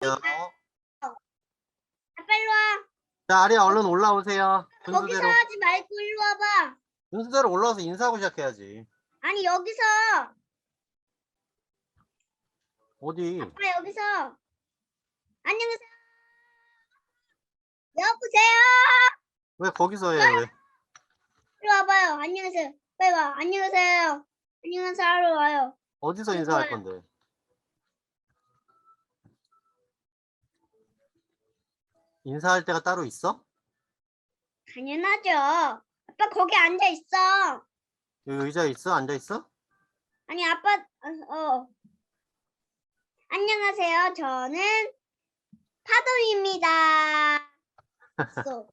아빠 일로 와. 자, 아리야 얼른 올라오세요. 거기서 분수대로 하지 말고 일로 와봐. 분수대로 올라와서 인사하고 시작해야지. 아니 여기서 어디? 아빠 여기서 안녕하세요. 여보세요. 왜 거기서 해? 왜? 이리 와봐요. 안녕하세요. 빨리 와. 안녕하세요. 안녕하세요. 하러 와요. 어디서 인사할. 건데? 인사할 때가 따로 있어? 당연하죠. 아빠 거기 앉아 있어. 여기 의자에 있어? 앉아 있어? 아니 아빠 어, 어. 안녕하세요. 저는 파도입니다. 쏘.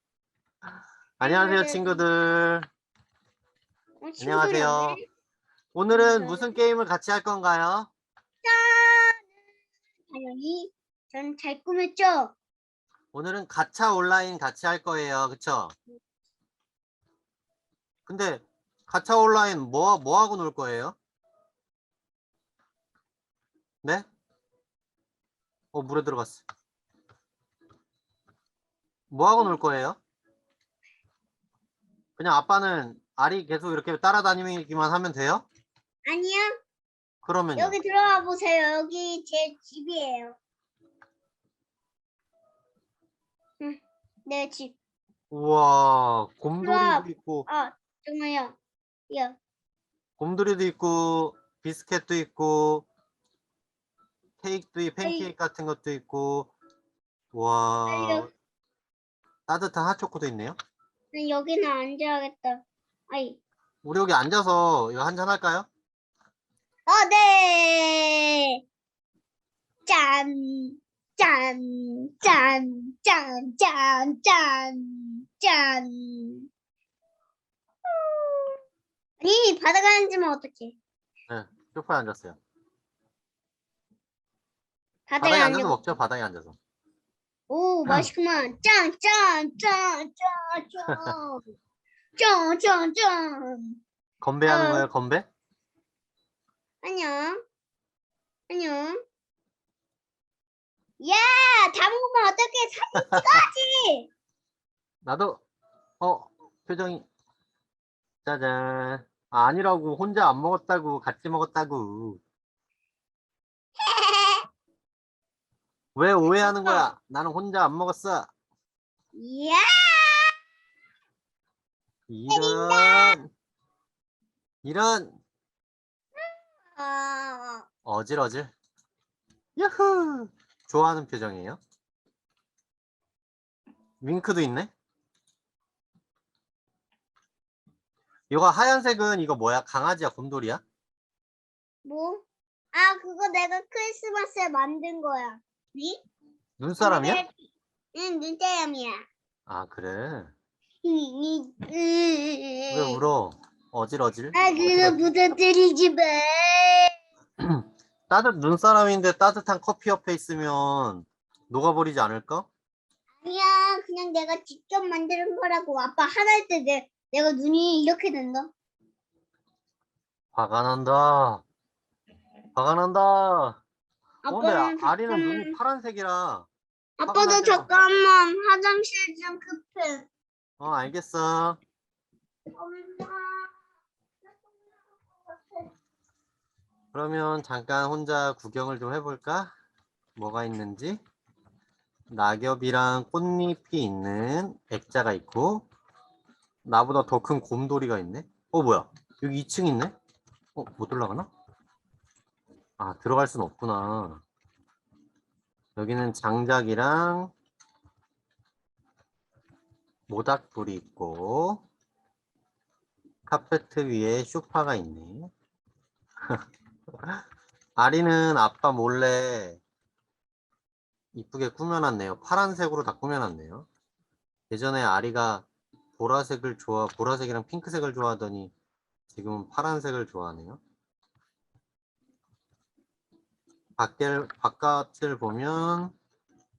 안녕하세요, 안녕하세요. 친구들. 어, 안녕하세요. 친구들이네. 오늘은 안녕하세요. 무슨 게임을 같이 할 건가요? 당연히 전 잘 꾸몄죠. 오늘은 가차 온라인 같이 할 거예요. 그쵸? 근데 가차 온라인 뭐, 뭐 하고 놀 거예요? 네? 어, 물에 들어갔어. 뭐 하고 놀 거예요? 그냥 아빠는 알이 계속 이렇게 따라다니기만 하면 돼요? 아니요. 그러면요. 여기 들어와 보세요. 여기 제 집이에요. 응, 내 집. 우와, 곰돌이도. 있고, 아, 정말요. 야, 곰돌이도 있고, 비스켓도 있고, 케이크도 있고, 팬케이크 같은 것도 있고, 와. 따뜻한 핫초코도 있네요. 난 여기는 앉아야겠다. 아이. 우리 여기 앉아서 이거 한잔 할까요? 어, 네. 짠, 짠, 짠, 짠, 짠, 짠, 짠. 아니, 바다가 앉으면 어떡해. 네, 소파에 앉았어요. 바다에 바닥에 앉아서 앉으면. 먹죠, 바닥에 앉아서. 오, 맛있구만. 짠, 짠, 짠, 짠, 짠. 짠, 짠, 짠. 건배하는 어. 거예요, 건배? 안녕. 안녕. 야, 다 먹으면 어떡해. 사진 찍어야지. 나도, 어, 표정이, 짜잔. 아, 아니라고, 혼자 안 먹었다고, 같이 먹었다고. 왜 오해하는 거야? 나는 혼자 안 먹었어. 이야. 이런, 이런, 어, 어질어질. 야후! 좋아하는 표정이에요. 윙크도 있네. 이거 하얀색은 이거 뭐야? 강아지야? 곰돌이야? 뭐? 아, 그거 내가 크리스마스에 만든 거야. 니? 눈사람이야? 응, 눈사람이야. 아, 그래. 왜 울어? 어질어질? 아, 그거 부탁드리지 마. 따뜻, 눈사람인데 따뜻한 커피 옆에 있으면 녹아버리지 않을까? 아니야, 그냥 내가 직접 만드는 거라고. 아빠 하나 때 내, 내가 눈이 이렇게 된다. 화가 난다. 화가 난다. 어, 근데 아- 아빠는 아리는 잠깐- 눈이 파란색이라. 아빠도 나죠. 잠깐만 화장실 좀 급해. 어, 알겠어. 엄마. 그러면 잠깐 혼자 구경을 좀 해볼까? 뭐가 있는지. 낙엽이랑 꽃잎이 있는 액자가 있고, 나보다 더 큰 곰돌이가 있네. 어, 뭐야? 여기 2층 있네? 어, 못 올라가나? 아, 들어갈 순 없구나. 여기는 장작이랑 모닥불이 있고, 카페트 위에 소파가 있네. 아리는 아빠 몰래 이쁘게 꾸며놨네요. 파란색으로 다 꾸며놨네요. 예전에 아리가 보라색을 좋아, 보라색이랑 핑크색을 좋아하더니 지금은 파란색을 좋아하네요. 밖을, 바깥을 보면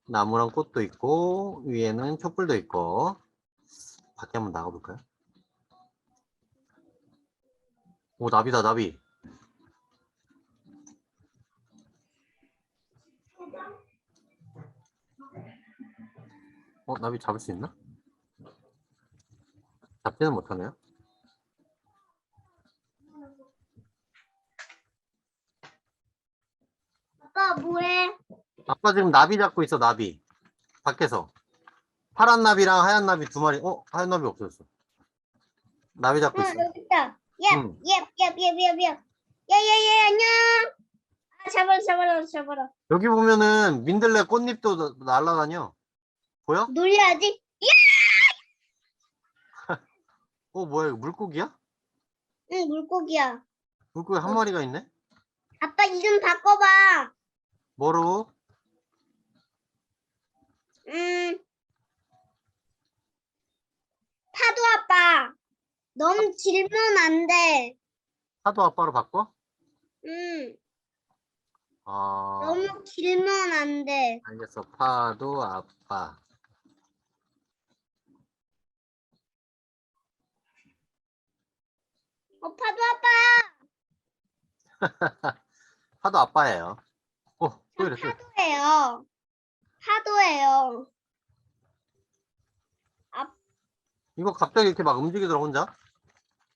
나무랑 꽃도 있고 위에는 촛불도 있고 밖에 한번 나가볼까요? 오 나비다 나비 어, 나비 잡을 수 있나? 잡지는 못하네요. 아빠 뭐해? 아빠 지금 나비 잡고 있어, 나비. 밖에서. 파란 나비랑 하얀 나비 두 마리. 어, 하얀 나비 없어졌어. 나비 잡고 응 있어. 여기 있다. 예, 응. 예, 예, 예, 예, 예. 예 예 예 안녕. 아 잡아라 잡아라 잡아라. 여기 보면은 민들레 꽃잎도 나- 날아다녀. 보여? 놀려야지. 어, 뭐야, 이거 물고기야? 응 물고기야. 물고기 한 마리가 있네? 아빠 이름 바꿔봐. 뭐로? 음. 파도 아빠. 너무 길면 안 돼. 하도 아빠로 바꿔? 음. 아, 너무 길면 안 돼. 알겠어. 파도 아빠. 어 파도 아빠. 파도 아빠예요. 어, 또 이래, 또 이래. 파도예요. 파도예요. 이거 갑자기 이렇게 막 움직이더라, 혼자?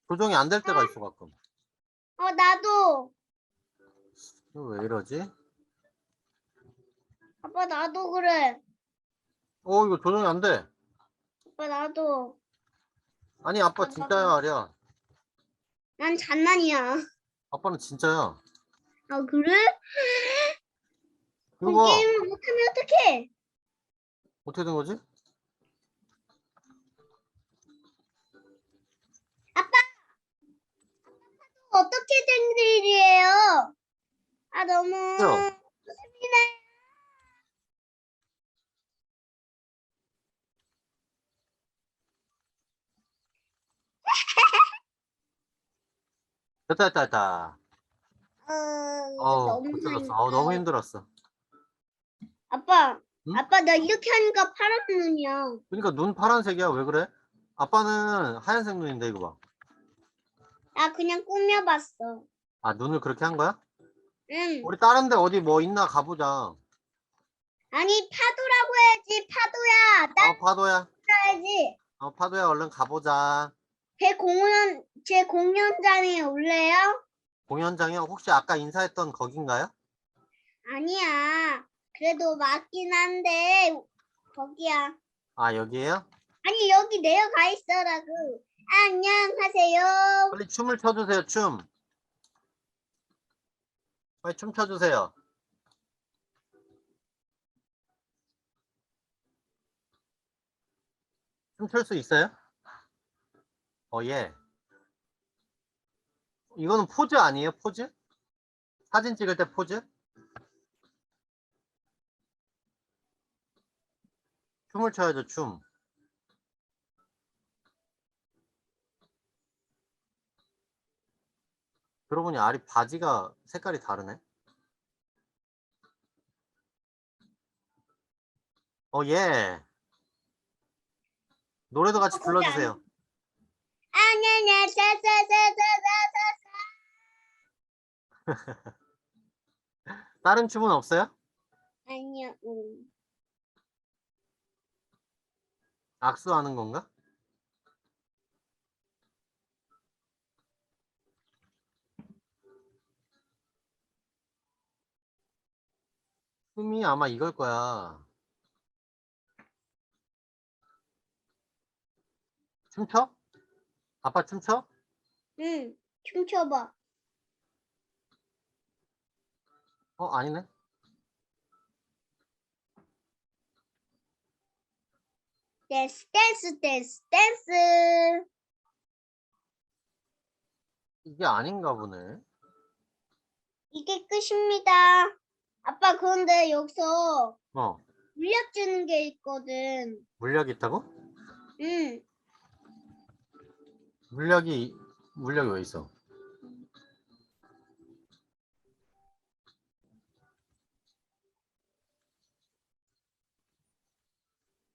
조정이 안 될 때가 있어, 가끔. 어 나도. 이거 왜 이러지? 아빠 나도 그래. 어, 이거 조정이 안 돼. 아빠 나도. 아니, 아빠 진짜야, 아리야. 난 장난이야. 아빠는 진짜야. 아 그래? 봐. 게임을 못하면 어떡해? 어떻게 된 거지? 어떻게 된 일이에요? 아 너무 그래요. 좋습니다. 됐다, 됐다, 됐다. 어, 어우, 너무 힘들었어. 어우, 너무 힘들었어. 아빠, 응? 아빠 나 이렇게 하니까 파란 눈이야. 그러니까 눈 파란색이야. 왜 그래? 아빠는 하얀색 눈인데, 이거 봐. 나 그냥 꾸며봤어. 아, 눈을 그렇게 한 거야? 응. 우리 다른 데 어디 뭐 있나 가보자. 아니 파도라고 해야지 파도야. 나 어, 파도야. 해야지. 어, 파도야, 얼른 가보자. 제 공연 제 공연장에 올래요? 공연장이요? 혹시 아까 인사했던 거긴가요? 아니야. 그래도 맞긴 한데 거기야. 아, 여기에요? 아니 여기 내려가 있어라고. 안녕하세요. 빨리 춤을 춰주세요, 춤. 빨리 춤 춰주세요. 춤 출 수 있어요? 어, 예. 이거는 포즈 아니에요, 포즈? 사진 찍을 때 포즈? 춤을 춰야죠, 춤. 그러고 보니 아리 바지가 색깔이 다르네. 어, 예. 노래도 같이 어, 불러주세요. 안녕하세요. 다른 춤은 없어요? 아니요. 음. 악수하는 건가? 춤이 아마 이걸 거야. 춤춰? 아빠 춤춰? 응. 춤춰봐. 어, 아니네. 댄스 댄스 댄스 댄스. 이게 아닌가 보네. 이게 끝입니다. 아빠 그런데 여기서 어, 물약 주는 게 있거든. 물약이 있다고? 응. 물약이, 물약이 왜 있어?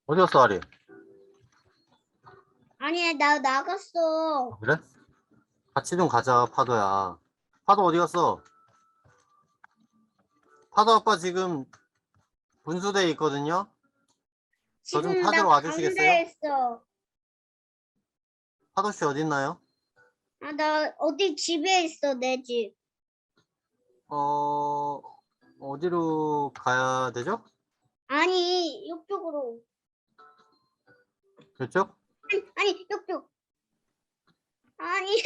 어디 갔어, 아리? 아니야 나 나갔어. 어, 그래? 같이 좀 가자, 파도야. 파도 어디 갔어? 파도 아빠 지금 분수대에 있거든요? 저 좀 지금 찾으러 나 와주시겠어요? 있어. 파도 씨 어디 있나요? 아, 나 어디 집에 있어, 내 집. 어 어디로 가야 되죠? 아니, 이쪽으로. 그쪽? 아니, 아니, 이쪽. 아니.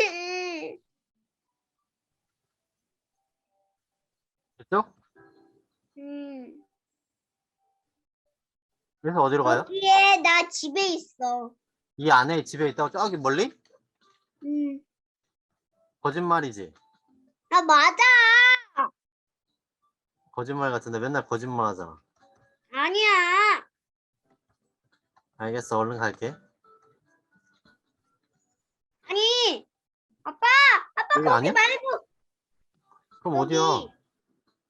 그쪽? 음. 그래서 어디로 가요? 여기에 나 집에 있어. 이 안에 집에 있다고 저기 멀리? 음. 거짓말이지. 아, 맞아. 거짓말 같은데 맨날 거짓말 하잖아. 아니야. 알겠어, 얼른 갈게. 아니. 아빠, 아빠 여기 거기 아니야? 말고. 그럼 여기. 어디야?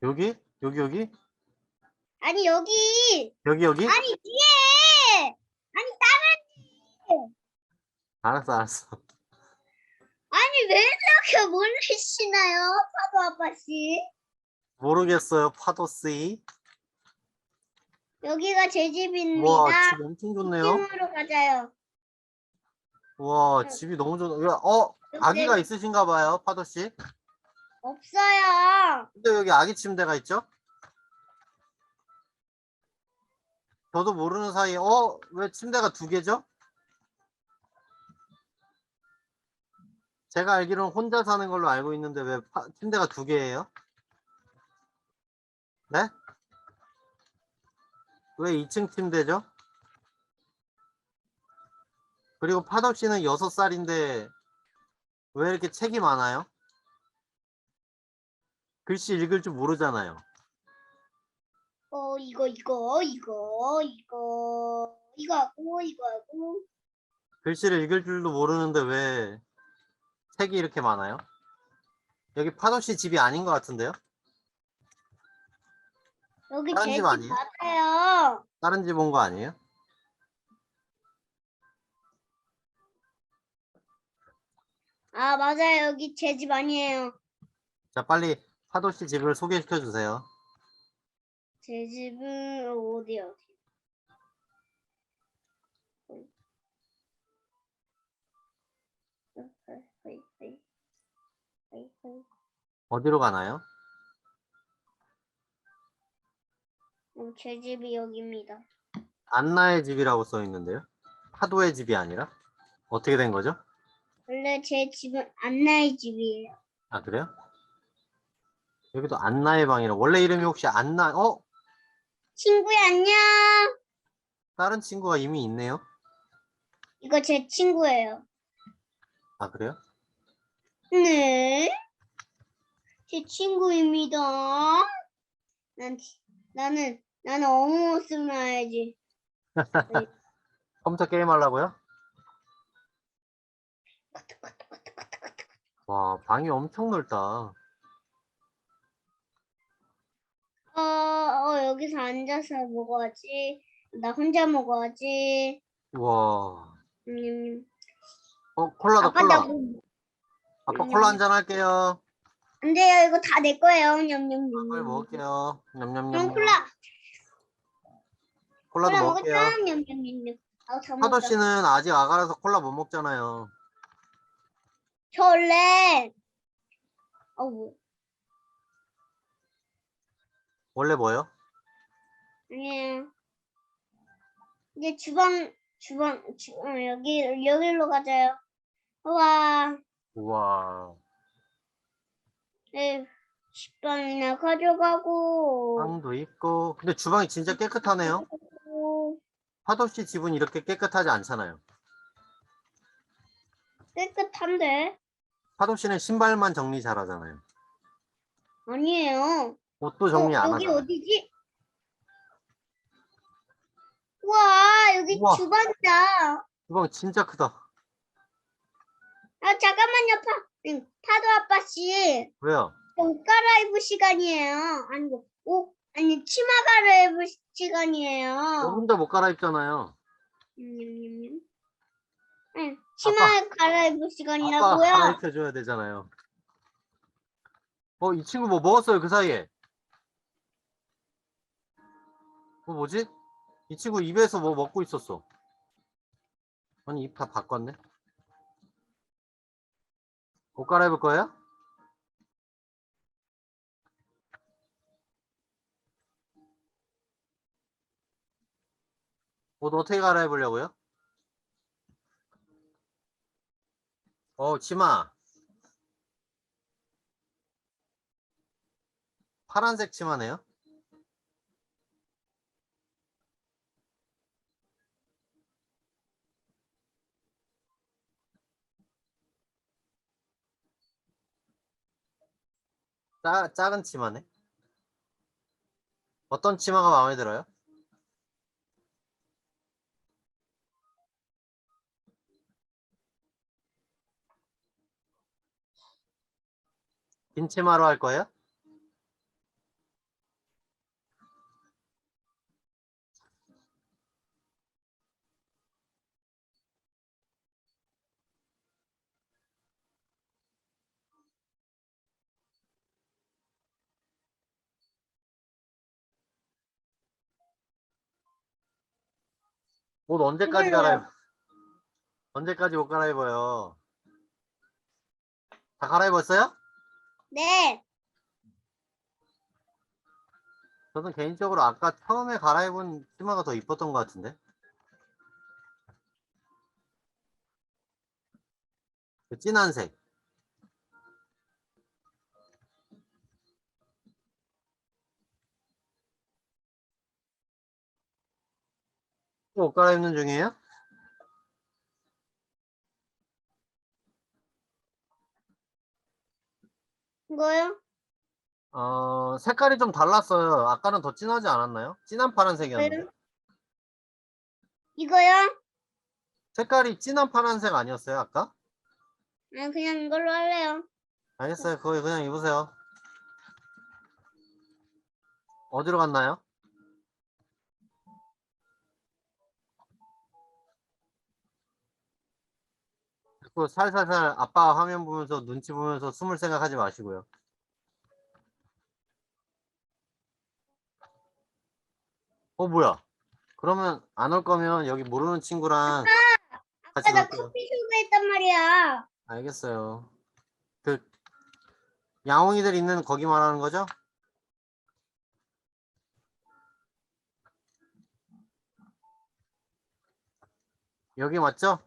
여기? 여기 여기? 아니, 여기. 여기 여기? 아니, 뒤에. 아니, 다른. 알았어, 알았어. 아니, 왜 이렇게 몰리시나요? 파도 아빠씨. 모르겠어요, 파도 씨. 여기가 제 집입니다. 와, 집 엄청 좋네요. 팀으로 가자요. 와, 집이 너무 좋네. 야, 어, 아기가 있으신가 봐요, 파도 씨. 없어요. 근데 여기 아기 침대가 있죠? 저도 모르는 사이에 어, 왜 침대가 두 개죠? 제가 알기로는 혼자 사는 걸로 알고 있는데 왜 파- 침대가 두 개예요? 네? 왜 2층 침대죠? 그리고 파덕 씨는 6살인데 왜 이렇게 책이 많아요? 글씨 읽을 줄 모르잖아요. 어, 이거, 이거, 이거, 이거, 이거 하고, 이거 하고. 글씨를 읽을 줄도 모르는데 왜 책이 이렇게 많아요? 여기 파도 씨 집이 아닌 것 같은데요? 여기 다른 제집집 아니에요? 맞아요. 다른 집 온 거 아니에요? 아, 맞아요. 여기 제 집 아니에요. 자, 빨리 파도 씨 집을 소개시켜 주세요. 제 집은 어디, 어디. 어디로 가나요? 어, 제 집이 여기입니다. 안나의 집이라고 써 있는데요. 파도의 집이 아니라 어떻게 된 거죠? 원래 제 집은 안나의 집이에요. 아, 그래요? 여기도 안나의 방이라 원래 이름이 혹시 안나 어? 친구야, 안녕. 다른 친구가 이미 있네요. 이거 제 친구예요. 아, 그래요? 네. 제 친구입니다. 난, 나는, 나는 쓰면 알지. 컴퓨터 게임 하려고요? 와, 방이 엄청 넓다. 어, 어, 여기서 앉아서 먹어야지. 나 혼자 먹어야지. 와. 음, 어, 콜라다, 아빠 콜라. 나 뭐- 아빠 콜라 한잔 할게요. 안 돼요. 이거 다 내 거예요. 냠냠냠. 먹을게요. 냠냠냠. 형 콜라. 콜라도 콜라 먹을게요. 먹었다. 냠냠냠냠. 아우 다 파도 먹었다. 씨는 아직 아가라서 콜라 못 먹잖아요. 저 원래 어 뭐, 원래 뭐요? 아니에요. 이제 주방 주방 주, 어, 여기 여기로 가자요. 와, 우와. 네, 식빵이나 가져가고. 빵도 있고. 근데 주방이 진짜 깨끗하네요. 파도 씨 집은 이렇게 깨끗하지 않잖아요. 깨끗한데? 파도 씨는 신발만 정리 잘하잖아요. 아니에요. 옷도 정리 어, 안 여기 하잖아요. 어디지? 와, 여기 우와. 주방이다. 주방 진짜 크다. 아, 잠깐만요, 파, 응, 파도 아빠 씨. 왜요? 옷 갈아입을 시간이에요. 아니고 옷 아니 치마 갈아입을 시- 너 시간이에요. 혼자 못 갈아입잖아요. 응, 치마 아빠 갈아입을 시간이라고요. 갈아입혀 줘야 되잖아요. 어, 이 친구 뭐 먹었어요, 그 사이에? 어, 뭐지? 이 친구 입에서 뭐 먹고 있었어. 아니, 입 다 바꿨네. 옷 갈아입을 거예요? 옷 어떻게 갈아입으려고요? 어, 치마. 파란색 치마네요. 짜, 작은 치마네. 어떤 치마가 마음에 들어요? 긴 치마로 할 거예요? 옷 언제까지 이걸로요. 갈아입? 언제까지 옷 갈아입어요? 다 갈아입었어요? 네. 저는 개인적으로 아까 처음에 갈아입은 치마가 더 이뻤던 것 같은데. 그 진한 색. 옷 갈아입는 중이에요? 이거요? 어, 색깔이 좀 달랐어요. 아까는 더 진하지 않았나요? 진한 파란색이었는데. 이거요? 색깔이 진한 파란색 아니었어요, 아까? 아, 그냥 이걸로 할래요. 알겠어요. 그거 그냥 입으세요. 어디로 갔나요? 자꾸 살살살 아빠 화면 보면서 눈치 보면서 숨을 생각하지 마시고요. 어, 뭐야? 그러면 안 올 거면 여기 모르는 친구랑 같이 아까 나 놀게요. 커피숍에 했단 말이야. 알겠어요. 그 양홍이들 있는 거기 말하는 거죠? 여기 맞죠?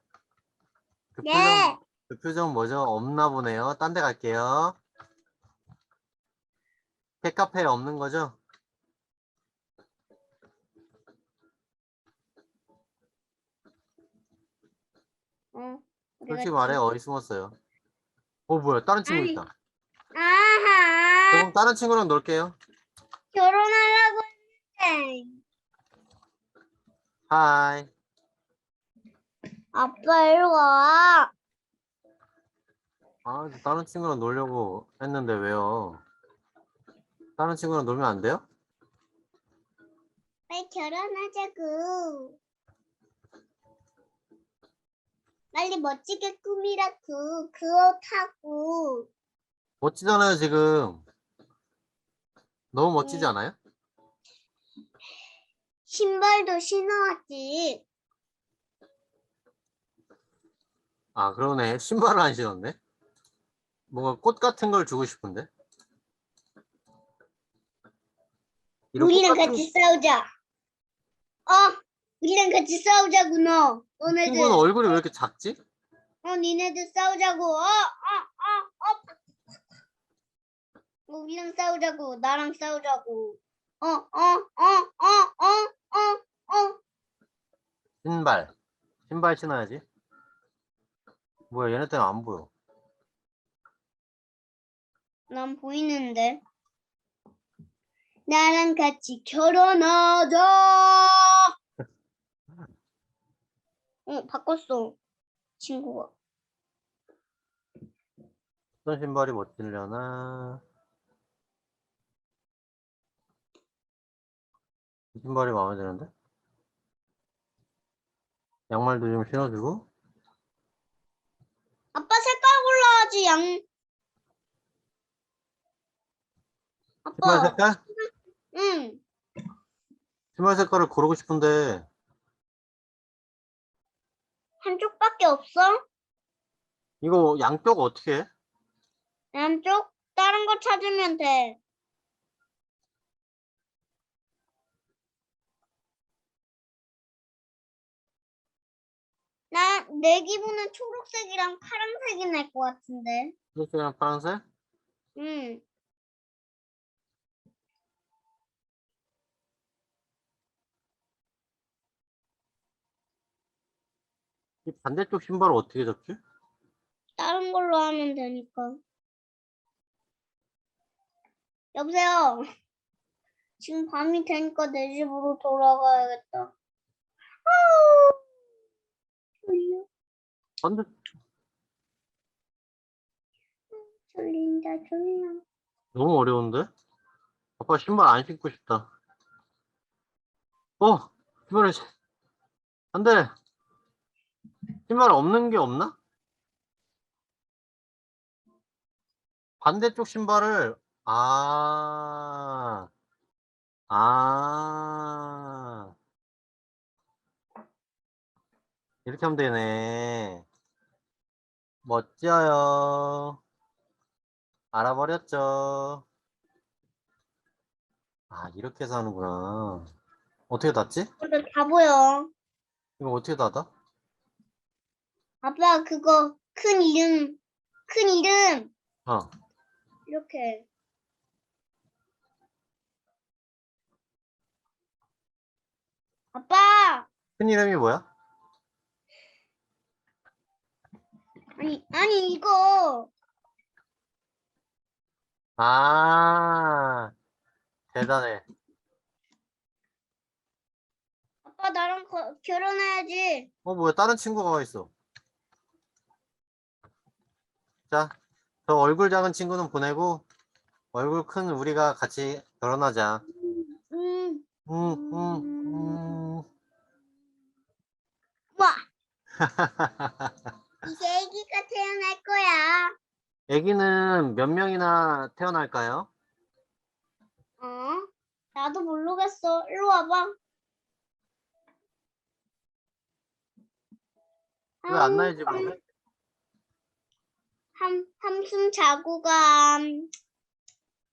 그 네. 표정, 그 표정 뭐죠? 없나 보네요. 딴 데 갈게요. 캣카페에 없는 거죠? 어. 어디 솔직히? 말해 어디 숨었어요? 어 뭐야 다른 친구 아니. 있다. 아하. 그럼 다른 친구랑 놀게요. 결혼하려고 했는데. 하이. 아빠 일로 와. 아 다른 친구랑 놀려고 했는데 왜요? 다른 친구랑 놀면 안 돼요? 빨리 결혼하자고. 빨리 멋지게 꾸미라고. 그 옷 하고. 멋지잖아요 지금. 너무 멋지지 음. 않아요? 신발도 신어야지. 아 그러네 신발을 안 신었네. 뭔가 꽃 같은 걸 주고 싶은데. 이런 꽃 우리랑 같은 같이 싸우자. 어, 우리랑 같이 싸우자고 너. 너네들. 친구는 얼굴이 왜 이렇게 작지? 어, 니네들 싸우자고. 어, 어, 어, 어. 어, 우리랑 싸우자고. 나랑 싸우자고. 어, 어, 어, 어, 어, 어, 어. 신발. 신발 신어야지. 뭐야 얘네 때문에 안 보여. 난 보이는데. 나랑 같이 결혼하자. 어, 바꿨어. 친구가. 어떤 신발이 멋지려나? 이 신발이 마음에 드는데? 양말도 좀 신어주고 아빠 색깔 골라야지, 양. 아빠, 색깔? 응. 신발 색깔을 고르고 싶은데 한쪽밖에 없어? 이거 양쪽 어떻게 해? 한쪽? 다른 거 찾으면 돼. 나, 내 기분은 초록색이랑 파란색이 날 것 같은데. 초록색이랑 파란색? 응. 이 반대쪽 신발을 어떻게 잡지? 다른 걸로 하면 되니까. 여보세요. 지금 밤이 되니까 내 집으로 돌아가야겠다. 아우, 졸려. 반대 졸린다, 졸려. 너무 어려운데? 아빠 신발 안 신고 싶다. 어, 신발을 신- 안 돼. 신발 없는 게 없나? 반대쪽 신발을 아, 아, 이렇게 하면 되네. 멋져요. 알아버렸죠. 아, 이렇게 해서 하는구나. 어떻게 닫지? 근데 다 보여. 이거 어떻게 닫아? 아빠, 그거, 큰 이름, 큰 이름, 어, 이렇게. 아빠! 큰 이름이 뭐야? 아니, 아니, 이거. 아, 대단해. 아빠, 나랑 거- 결혼해야지. 어, 뭐야, 다른 친구가 와 있어. 자, 저 얼굴 작은 친구는 보내고, 얼굴 큰 우리가 같이 결혼하자. 음, 음, 음, 음. 와! 이제 애기가 태어날 거야. 아기는 몇 명이나 태어날까요? 어? 나도 모르겠어. 일로 와봐. 왜 안 나야지, 한, 그러면? 한, 한숨 자고 가.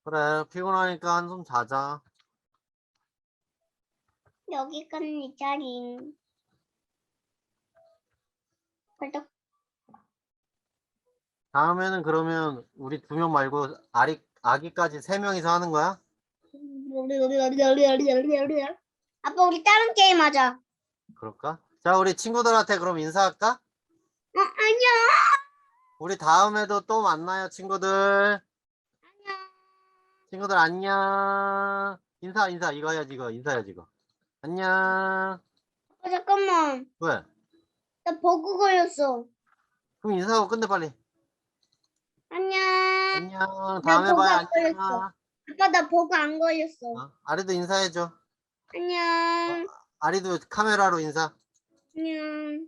그래, 피곤하니까 한숨 자자. 여기가 네 자리. 벌떡. 다음에는 그러면 우리 두 명 말고 아리, 아기까지 세 명이서 하는 거야? 아빠 우리 다른 게임 하자. 그럴까? 자, 우리 친구들한테 그럼 인사할까? 어 아니야. 우리 다음에도 또 만나요, 친구들. 아니야. 친구들 안녕. 인사, 인사. 이거 해야지, 이거. 인사해야지, 이거. 안녕. 어, 잠깐만. 왜? 나 버그 걸렸어. 그럼 인사하고 끝내, 빨리. 안녕. 안녕. 다음에 보고 봐요, 걸렸어. 안녕. 아빠 나 버그 안 걸렸어. 어? 아리도 인사해줘. 안녕. 아리도 카메라로 인사. 안녕.